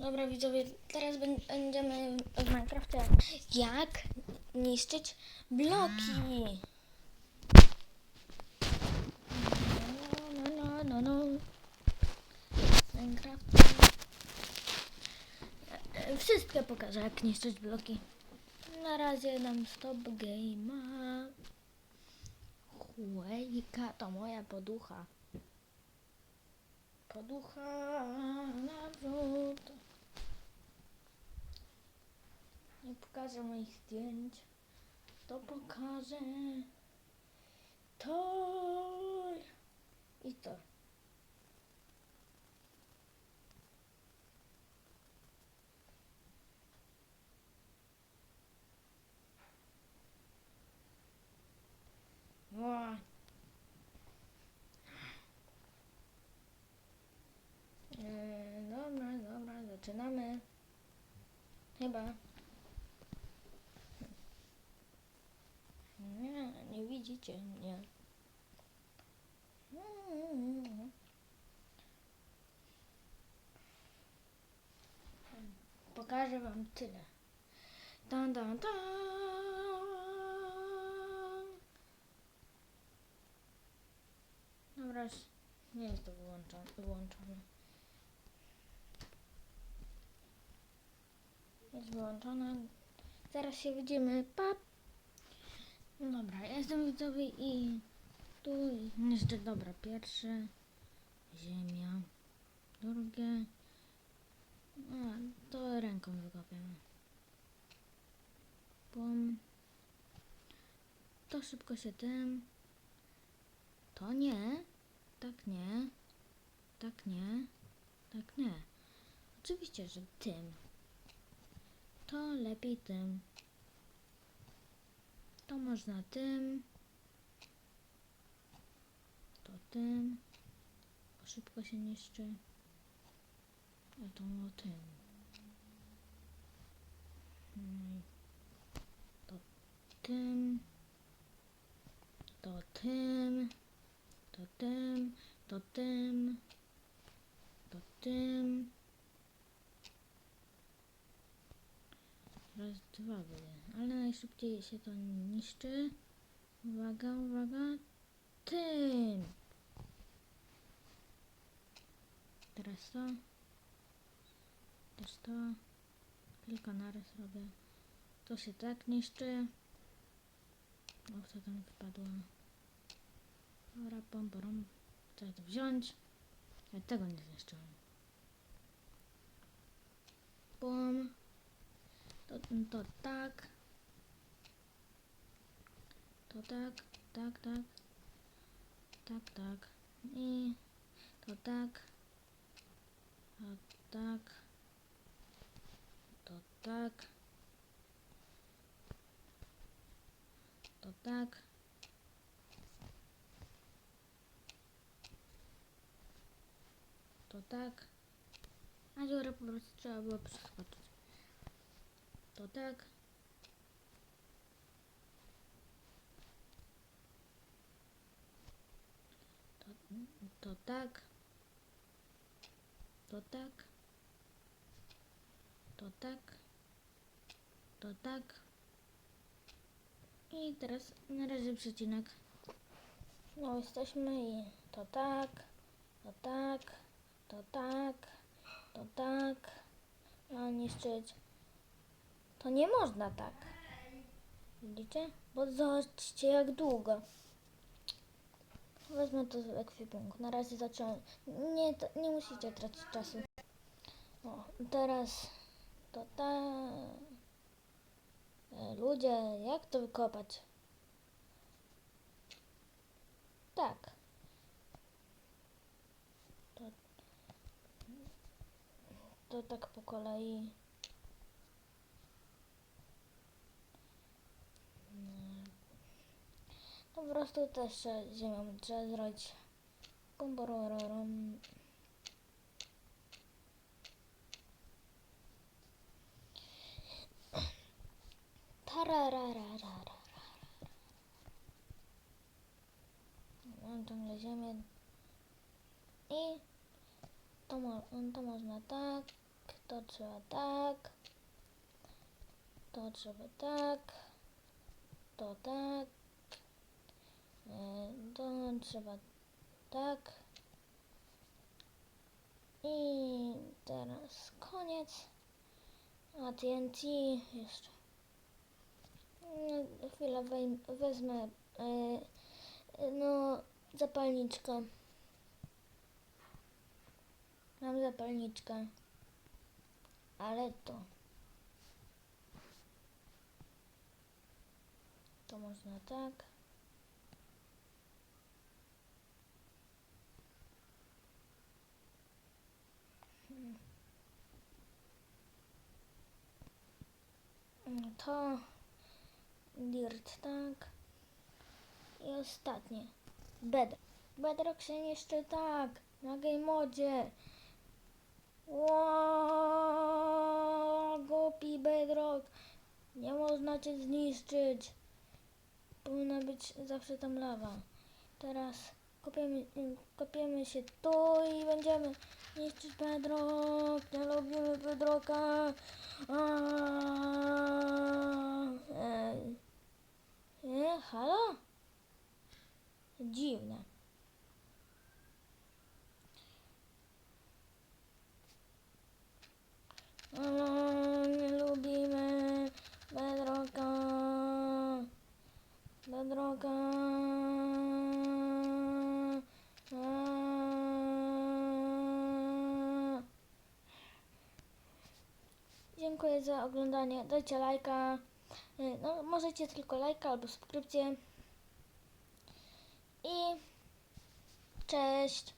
Dobra widzowie, teraz bę- będziemy w Minecrafcie jak niszczyć bloki. No, no, no, no. Minecraft. E, Wszystkie pokażę jak niszczyć bloki. Na razie dam stop game'a. Chłejka to moja poducha. Poducha nawrót. Nie pokażę moich zdjęć. To pokażę to i to. Eee, dobra, dobra, zaczynamy. Chyba. Nie, nie widzicie mnie. Pokażę wam tyle. Dan, dan, dan. Dobra, nie jest to wyłączone. wyłączone. Jest wyłączone. Zaraz się widzimy. Pa! No dobra, jestem widzowie i tu jeszcze dobra, pierwsze ziemia, drugie a, to ręką wykopiemy. Pum. To szybko się tym. To nie. Tak nie. Tak nie. Tak nie. Oczywiście, że tym. To lepiej tym. To można tym. To tym. Bo szybko się niszczy. A to o tym. No To tym. To tym. To tym. To tym. To tym. Raz, dwa będzie. Ale najszybciej się to niszczy. Uwaga, uwaga. Tym. Teraz to. Też to. Kilka naraz robię. To się tak niszczy. O, co tam wpadło? Dobra, pom, pom. Trzeba to wziąć. Ja tego nie zniszczyłem. To, to tak. To tak, tak, tak. Tak, tak. I to tak. To tak. To tak. To tak. To tak. A dziurę po prostu trzeba było przeskoczyć. To tak. To, to tak. To tak. To tak. To tak. I teraz na razie przecinek. No jesteśmy i to tak. To tak. To tak. To tak. A niszczyć. To nie można tak. Widzicie? Bo zobaczcie jak długo. Wezmę to z ekwipunku. Na razie zacząłem. Nie, to, nie musicie tracić czasu. O, teraz to ta... E, Ludzie, jak to wykopać? Tak. To, to tak po kolei. No, po prostu też ziemią trzeba zrobić. Kumbororom. Tararararara. Mam ciągle ziemię. I to, mo to można tak, To trzeba tak. To trzeba tak. To tak. E, To trzeba tak. I teraz koniec. A TNT jeszcze. No, chwilę wejm- wezmę e, e, no zapalniczkę. Mam zapalniczkę. Ale to. To można tak. To dirt, tak. I ostatnie. Bedrock. Bedrock się niszczy tak. Na game modzie. Ło, głupi Bedrock. Nie można cię zniszczyć. Powinna być zawsze tam lawa. Teraz kopiemy, kopiemy się tu i będziemy niszczyć Bedrock. Nie lubimy Bedrocka. Aaaa. Halo? Dziwne. O, nie lubimy. Bedrocka. Aaaa. Dziękuję za oglądanie. Dajcie lajka. Y, No, możecie tylko lajka albo subskrypcję. I cześć.